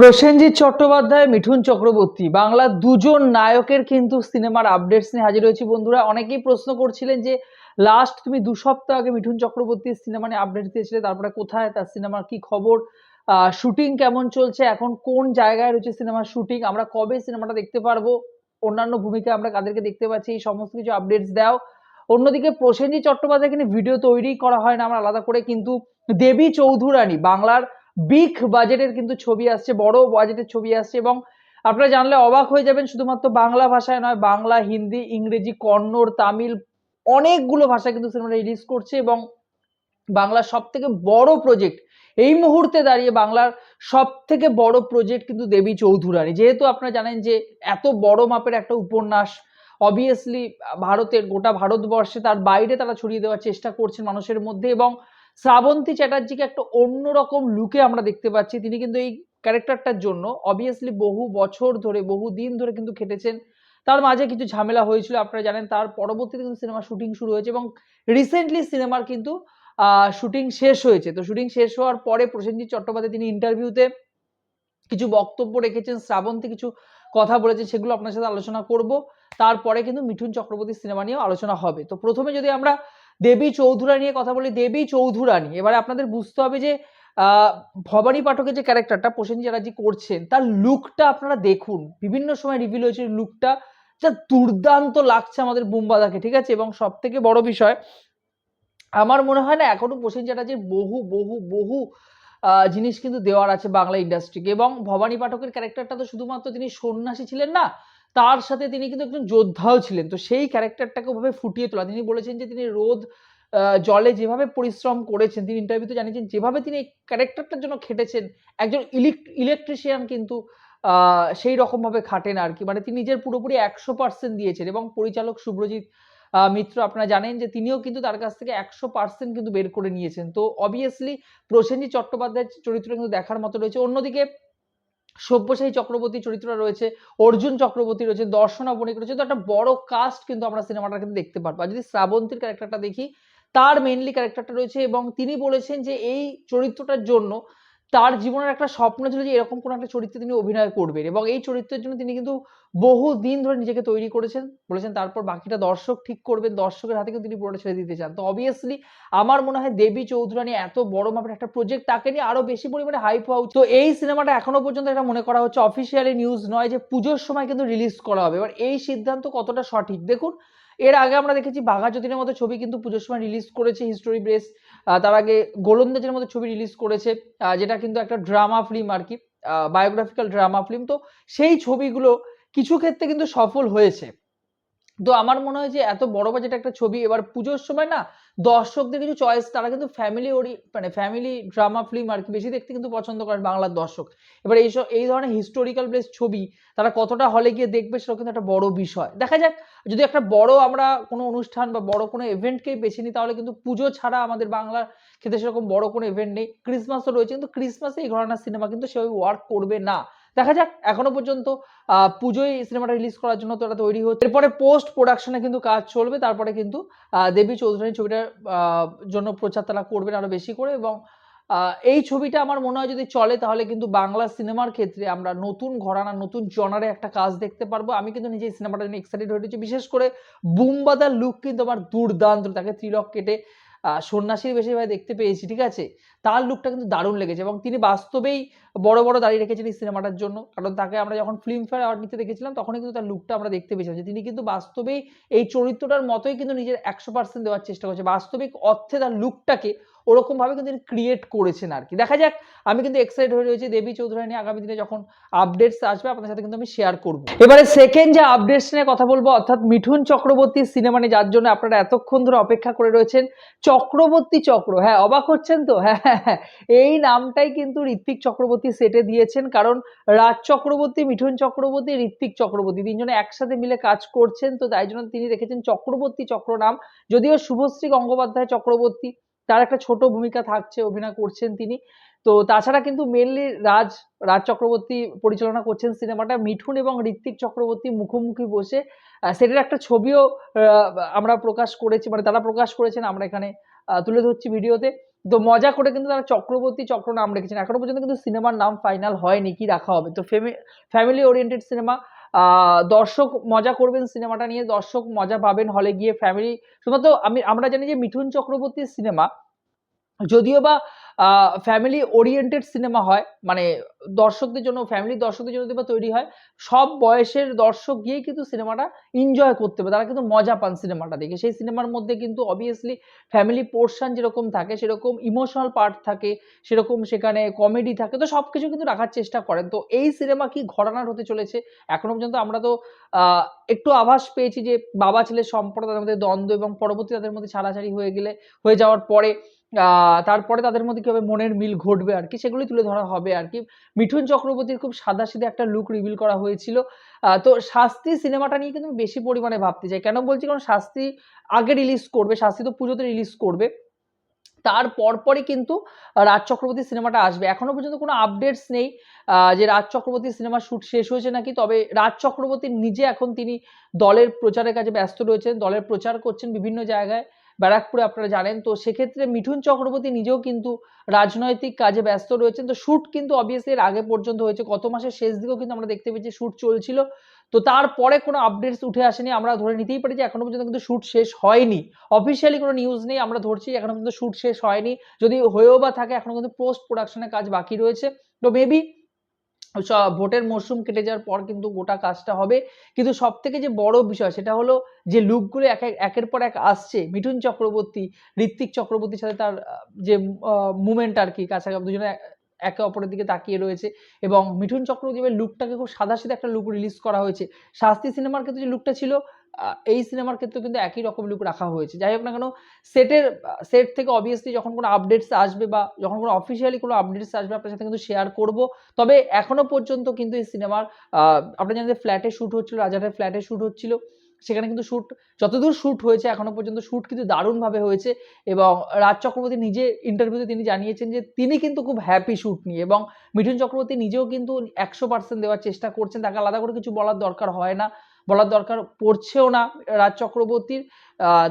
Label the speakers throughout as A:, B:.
A: প্রসেনজিৎ চট্টোপাধ্যায়, মিঠুন চক্রবর্তী, বাংলার দুজন নায়কের কিন্তু সিনেমার আপডেটস নিয়ে হাজির হয়েছি বন্ধুরা। অনেকেই প্রশ্ন করছিলেন যে, লাস্ট তুমি দু সপ্তাহ আগে মিঠুন চক্রবর্তীর সিনেমা নিয়ে আপডেট দিয়েছিলে, তারপরে কোথায়? তার সিনেমার কি খবর? শুটিং কেমন চলছে? এখন কোন জায়গায় রয়েছে সিনেমার শুটিং? আমরা কবে সিনেমাটা দেখতে পারব? অন্যান্য ভূমিকা আমরা কাদেরকে দেখতে পাচ্ছি, এই সমস্ত কিছু আপডেটস দাও। অন্যদিকে প্রসেনজিৎ চট্টোপাধ্যায় কিন্তু ভিডিও তৈরি করা হয় না, আমরা আলাদা করে। কিন্তু দেবী চৌধুরানী, বাংলার বিগ বাজেটের কিন্তু ছবি আসছে, বড় বাজেটের ছবি আসছে এবং আপনারা জানলে অবাক হয়ে যাবেন, শুধুমাত্র বাংলা ভাষায় নয়, বাংলা, হিন্দি, ইংরেজি, কন্নড়, তামিল অনেকগুলো ভাষায় কিন্তু সিনেমাটা রিলিজ করছে এবং বাংলার সব থেকে বড় প্রজেক্ট এই মুহূর্তে দাঁড়িয়ে বাংলার সব থেকে বড় প্রজেক্ট কিন্তু দেবী চৌধুরানী। যেহেতু আপনারা জানেন যে এত বড় মাপের একটা উপন্যাস অবভিয়াসলি ভারতের গোটা ভারতবর্ষে তার বাইরে তারা ছড়িয়ে দেওয়ার চেষ্টা করছেন মানুষের মধ্যে এবং শ্রাবন্তী চ্যাটার্জিকে একটা অন্যরকম লুকে আমরা দেখতে পাচ্ছি। তিনি কিন্তু এই ক্যারেক্টারটার জন্য অবভিয়াসলি বহু বছর ধরে, বহু দিন ধরে কিন্তু খেটেছেন। তার মাঝে কিছু ঝামেলা হয়েছিল, আপনারা জানেন, তার পরবর্তীতে কিন্তু সিনেমা শুটিং শুরু হয়েছে এবং রিসেন্টলি সিনেমার কিন্তু শুটিং শেষ হয়েছে। তো শুটিং শেষ হওয়ার পরে প্রসেনজিৎ চট্টোপাধ্যায় তিনি ইন্টারভিউতে কিছু বক্তব্য রেখেছেন, শ্রাবন্তী কিছু কথা বলেছেন, সেগুলো আপনার সাথে আলোচনা করব। তারপরে কিন্তু মিঠুন চক্রবর্তী সিনেমা নিয়েও আলোচনা হবে। তো প্রথমে যদি আমরা দেবী চৌধুরানী নিয়ে কথা বলি, দেবী চৌধুরানী এবারে আপনাদের বুঝতে হবে যে ভবানী পাঠকের যে ক্যারেক্টারটা প্রসেনজিৎ চ্যাটার্জি করছেন, তার লুকটা আপনারা দেখুন। বিভিন্ন সময় রিভিল হয়েছে লুকটা যা দুর্দান্ত লাগছে আমাদের বুম্বাদাকে, ঠিক আছে? এবং সব থেকে বড় বিষয়, আমার মনে হয় না এখনও প্রসেন চ্যাটার্জির বহু বহু বহু জিনিস কিন্তু দেওয়ার আছে বাংলা ইন্ডাস্ট্রিকে এবং ভবানী পাঠকের ক্যারেক্টারটা তো শুধুমাত্র তিনি সন্ন্যাসী ছিলেন না তার সাথে তিনি কিন্তু একজন যোদ্ধাও ছিলেন। তো সেই ক্যারেক্টারটাকে ওভাবে ফুটিয়ে তোলা। তিনি বলেছেন যে, তিনি রোদ জলে যেভাবে পরিশ্রম করেছেন, তিনি ইন্টারভিউতে জানিয়েছেন, যেভাবে তিনি ক্যারেক্টারটার জন্য খেটেছেন, একজন ইলেকট্রিশিয়ান কিন্তু সেই রকম ভাবে খাটেন আর কি। মানে তিনি নিজের পুরোপুরি একশো পার্সেন্ট দিয়েছেন এবং পরিচালক শুভ্রজিৎ মিত্র আপনারা জানেন যে, তিনিও কিন্তু তার কাছ থেকে একশো পার্সেন্ট কিন্তু বের করে নিয়েছেন। তো অবভিয়াসলি প্রসেনজিৎ চট্টোপাধ্যায়ের চরিত্র কিন্তু দেখার মতো রয়েছে। অন্যদিকে সব্যসাচী চক্রবর্তী চরিত্র রয়েছে, অর্জুন চক্রবর্তী রয়েছে, দর্শনা বণিক রয়েছে, তো একটা বড় কাস্ট কিন্তু আমরা সিনেমাটা কিন্তু দেখতে পারব। আর যদি শ্রাবন্তীর ক্যারেক্টারটা দেখি, তার মেইনলি ক্যারেক্টারটা রয়েছে এবং তিনি বলেছেন যে এই চরিত্রটার জন্য তার জীবনের একটা স্বপ্ন ছিল যে এরকম কোনো একটা চরিত্রে তিনি অভিনয় করবেন। এবং এই চরিত্রের জন্য তিনি কিন্তু বহু দিন ধরে নিজেকে তৈরি করেছেন। বলেছেন, তারপর বাকিটা দর্শক ঠিক করবেন, দর্শকের হাতে কিন্তু তিনি পুরোটা ছেড়ে দিতে চান। তো অবভিয়াসলি আমার মনে হয় দেবী চৌধুরানী এত বড় মাপের একটা প্রজেক্ট তাকে নিয়ে আরও বেশি পরিমাণে হাইপ হওয়া। তো এই সিনেমাটা এখনও পর্যন্ত এটা মনে করা হচ্ছে। অফিসিয়ালি নিউজ নয় যে পুজোর সময় কিন্তু রিলিজ করা হবে। এবার এই সিদ্ধান্ত কতটা সঠিক? দেখুন এর আগে আমরা দেখেছি বাঘা যতীনের মতো ছবি কিন্তু পুজোর সময় রিলিজ করেছে হিস্টোরি ব্রেস তার আগে গোলন্দাজের মতো ছবি রিলিজ করেছে যেটা কিন্তু একটা ড্রামা ফিল্ম আর কি বায়োগ্রাফিক্যাল ড্রামা ফিল্ম তো সেই ছবিগুলো কিছু ক্ষেত্রে কিন্তু সফল হয়েছে। তো আমার মনে হয় যে এত বড় বাজেট একটা ছবি এবার পুজোর সময় না দর্শকদের কিছু চয়েস তারা কিন্তু ফ্যামিলি ওরি মানে ফ্যামিলি ড্রামা ফিল্ম আর কি বেশি দেখতে কিন্তু পছন্দ করেন বাংলার দর্শক। এবার এইসব এই ধরনের হিস্টোরিক্যাল বেস ছবি, তারা কতটা হলে গিয়ে দেখবে সেটা কিন্তু একটা বড় বিষয়। দেখা যাক, যদি একটা বড় আমরা কোনো অনুষ্ঠান বা বড় কোনো ইভেন্টকেই বেছে নিই, তাহলে কিন্তু পুজো ছাড়া আমাদের বাংলার ক্ষেত্রে সেরকম বড় কোনো ইভেন্ট নেই। ক্রিসমাসও রয়েছে, কিন্তু ক্রিসমাসে এই ধরনের সিনেমা কিন্তু সেভাবে ওয়ার্ক করবে না। দেখা যাক, এখনও পর্যন্ত পুজোয় সিনেমাটা রিলিজ করার জন্য তো এটা তৈরি হচ্ছে। এরপরে পোস্ট প্রোডাকশনে কিন্তু কাজ চলবে, তারপরে কিন্তু দেবী চৌধুরী ছবিটার জন্য প্রচার তারা করবেন আরও বেশি করে এবং এই ছবিটা আমার মনে হয় যদি চলে তাহলে কিন্তু বাংলা সিনেমার ক্ষেত্রে আমরা নতুন ঘরানা, নতুন জনারে একটা কাজ দেখতে পারব। আমি কিন্তু নিজে সিনেমাটা নিয়ে এক্সাইটেড হয়ে রয়েছি। বিশেষ করে বুমবাদার লুক কিন্তু আমার দুর্দান্ত, তাকে ত্রিলক কেটে সন্ন্যাসীর বেশিরভাগ দেখতে পেয়েছি, ঠিক আছে? তার লুকটা কিন্তু দারুণ লেগেছে এবং তিনি বাস্তবেই বড় বড় দাঁড়িয়ে রেখেছেন এই সিনেমাটার জন্য। কারণ তাকে আমরা যখন ফিল্মফেয়ার অ্যাওয়ার্ড নিতে দেখেছিলাম, তখনই কিন্তু তার লুকটা আমরা দেখতে পেয়েছিলাম যে তিনি কিন্তু বাস্তবেই এই চরিত্রটার মতোই কিন্তু নিজের একশো পার্সেন্ট দেওয়ার চেষ্টা করছে। বাস্তবিক অর্থে তার লুকটাকে ওরকম ভাবে কিন্তু তিনি ক্রিয়েট করেছেন আর কি দেখা যাক আমি কিন্তু এক্সাইটেড হয়ে রয়েছি দেবী চৌধুরানী আগামী দিনে যখন আপডেটস আসবে আপনাদের সাথে কিন্তু আমি শেয়ার করব। এবারে সেকেন্ড যে আপডেটস নিয়ে কথা বলব অর্থাৎ মিঠুন চক্রবর্তীর সিনেমা নিয়ে যার জন্য আপনারা এতক্ষণ ধরে অপেক্ষা করে রয়েছেন চক্রবর্তী চক্র। হ্যাঁ অবাক হচ্ছেন তো? হ্যাঁ হ্যাঁ, হ্যাঁ। এই নামটাই কিন্তু ঋত্বিক চক্রবর্তী সেটে দিয়েছেন কারণ রাজ চক্রবর্তী মিঠুন চক্রবর্তী ঋত্বিক চক্রবর্তী তিনজনে একসাথে মিলে কাজ করছেন তো তাই জন্য তিনি রেখেছেন চক্রবর্তী চক্র নাম। যদিও শুভশ্রী গঙ্গোপাধ্যায় চক্রবর্তী তার একটা ছোট ভূমিকা থাকছে, অভিনয় করছেন তিনি। তো তাছাড়া কিন্তু মেনলি রাজ রাজ চক্রবর্তী পরিচালনা করছেন সিনেমাটা। মিঠুন এবং ঋত্বিক চক্রবর্তী মুখোমুখি বসে সেটার একটা ছবিও আমরা প্রকাশ করেছি মানে তারা প্রকাশ করেছেন, আমরা এখানে তুলে ধরছি ভিডিওতে। তো মজা করে কিন্তু তারা চক্রবর্তী চক্র নাম রেখেছেন। এখনও পর্যন্ত কিন্তু সিনেমার নাম ফাইনাল হয়নি, কি রাখা হবে? তো ফ্যামিলি ওরিয়েন্টেড সিনেমা দর্শক মজা করবেন সিনেমাটা নিয়ে, দর্শক মজা পাবেন হলে গিয়ে ফ্যামিলি শুধুমাত্র আমি, আমরা জানি যে মিঠুন চক্রবর্তীর সিনেমা যদিও বা ফ্যামিলি ওরিয়েন্টেড সিনেমা হয়। মানে দর্শকদের জন্য ফ্যামিলি দর্শকদের জন্য বা তৈরি হয়। সব বয়সের দর্শক গিয়েই কিন্তু সিনেমাটা এনজয় করতে পারে। তারা কিন্তু মজা পান সিনেমাটা দেখে। সেই সিনেমার মধ্যে কিন্তু অবভিয়াসলি ফ্যামিলি পোর্শন যেরকম থাকে, সেরকম ইমোশনাল পার্ট থাকে, সেরকম সেখানে কমেডি থাকে। তো সব কিছু কিন্তু রাখার চেষ্টা করেন। তো এই সিনেমা কি ঘটনার হতে চলেছে? এখনও পর্যন্ত আমরা তো একটু আভাস পেয়েছি যে বাবা ছেলের সম্পর্ক তাদের মধ্যে দ্বন্দ্ব এবং পরবর্তী তাদের মধ্যে ছাড়াছাড়ি হয়ে গেলে, হয়ে যাওয়ার পরে তারপরে তাদের মধ্যে কীভাবে মনের মিল ঘটবে আর কি, সেগুলোই তুলে ধরা হবে আর কি। মিঠুন চক্রবর্তীর খুব সাদাসিধে একটা লুক রিভিল করা হয়েছিল। তো শাস্তি সিনেমাটা নিয়ে কিন্তু বেশি পরিমাণে ভাবতে চাই। কেন বলছি? কারণ শাস্তি আগে রিলিজ করবে, শাস্তি তো পুজোতে রিলিজ করবে। তার পরপরই কিন্তু রাজ চক্রবর্তী সিনেমাটা আসবে। এখনও পর্যন্ত কোনো আপডেটস নেই যে রাজ চক্রবর্তী সিনেমা শুট শেষ হয়েছে নাকি। তবে রাজ চক্রবর্তী নিজে এখন তিনি দলের প্রচারের কাজে ব্যস্ত রয়েছেন, দলের প্রচার করছেন বিভিন্ন জায়গায়। ব্যারাকপুরে আপনারা জানেন, তো সেক্ষেত্রে মিঠুন চক্রবর্তী নিজেও কিন্তু রাজনৈতিক কাজে ব্যস্ত রয়েছেন। তো শ্যুট কিন্তু অবভিয়াসলি এর আগে পর্যন্ত হয়েছে, গত মাসের শেষ দিকেও কিন্তু আমরা দেখতে পেয়েছি শ্যুট চলছিল। তো তারপরে কোনো আপডেটস উঠে আসেনি, আমরা ধরে নিতেই পারি যে এখনও পর্যন্ত কিন্তু শ্যুট শেষ হয়নি। অফিসিয়ালি কোনো নিউজ নেই, আমরা ধরছি এখনও পর্যন্ত শ্যুট শেষ হয়নি। যদি হয়েও বা থাকে, এখনও কিন্তু পোস্ট প্রোডাকশনের কাজ বাকি রয়েছে। তো মেবি ভোটের মরশুম কেটে যাওয়ার পর কিন্তু গোটা কাজটা হবে। কিন্তু সব থেকে যে বড় বিষয় সেটা হলো যে লুকগুলো এক এক- একের পর এক আসছে, মিঠুন চক্রবর্তী, ঋত্বিক চক্রবর্তীর সাথে তার, যে মুমেন্ট আর কি কাছাকাছি, দুজনে একে অপরের দিকে তাকিয়ে রয়েছে এবং মিঠুন চক্রবর্তী লুকটাকে খুব সাদা একটা লুক রিলিজ করা হয়েছে। শাস্তি সিনেমার ক্ষেত্রে যে লুকটা ছিল এই সিনেমার ক্ষেত্রে কিন্তু একই রকম লুক রাখা হয়েছে। যাই হোক না কেন সেটের সেট থেকে অবভিয়াসলি যখন কোনো আপডেটস আসবে বা যখন কোনো অফিসিয়ালি কোনো আপডেটস আসবে, আপনার সাথে কিন্তু শেয়ার করব। তবে এখনও পর্যন্ত কিন্তু এই সিনেমার আপনি জানেন ফ্ল্যাটে শ্যুট হচ্ছিল রাজারের ফ্ল্যাটে শ্যুট হচ্ছিল। সেখানে কিন্তু শ্যুট যতদূর শ্যুট হয়েছে, এখনও পর্যন্ত শ্যুট কিন্তু দারুণভাবে হয়েছে এবং রাজ চক্রবর্তী নিজে ইন্টারভিউতে তিনি জানিয়েছেন যে তিনি কিন্তু খুব হ্যাপি শ্যুট নিয়ে এবং মিঠুন চক্রবর্তী নিজেও কিন্তু একশো পার্সেন্ট দেওয়ার চেষ্টা করছেন। তাকে আলাদা করে কিছু বলার দরকার হয় না। বলার দরকার পড়ছেও না রাজ চক্রবর্তীর।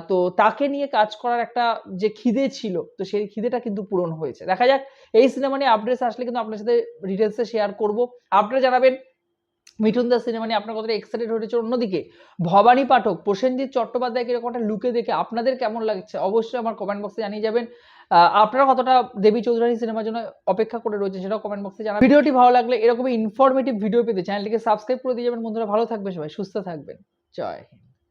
A: তো তাকে নিয়ে কাজ করার একটা যে খিদে ছিল, তো সেই খিদেটা কিন্তু পূরণ হয়েছে। দেখা যাক, এই সিনেমা নিয়ে আপডেটস আসলে কিন্তু আপনার সাথে ডিটেলসে শেয়ার করব। আপনারা জানাবেন, মিঠুন দাস সিনেমা নিয়ে আপনার কতটা এক্সাইটেড হয়েছে। অন্যদিকে, ভবানী পাঠক প্রসেনজিৎ চট্টোপাধ্যায়কে এরকম একটা লুকে দেখে আপনাদের কেমন লাগছে? অবশ্যই আমার কমেন্ট বক্সে জানিয়ে যাবেন। আপনারা কতটা দেবী চৌধুরানী সিনেমার জন্য অপেক্ষা করে রয়েছে সেটাও কমেন্ট বক্সে জানান ভিডিওটি ভালো লাগলে এরকমই ইনফরমেটিভ ভিডিও পেতে চ্যানেলটিকে সাবস্ক্রাইব করে দিয়ে যাবেন। বন্ধুরা ভালো থাকবে সবাই, সুস্থ থাকবেন। জয় হিন্দ।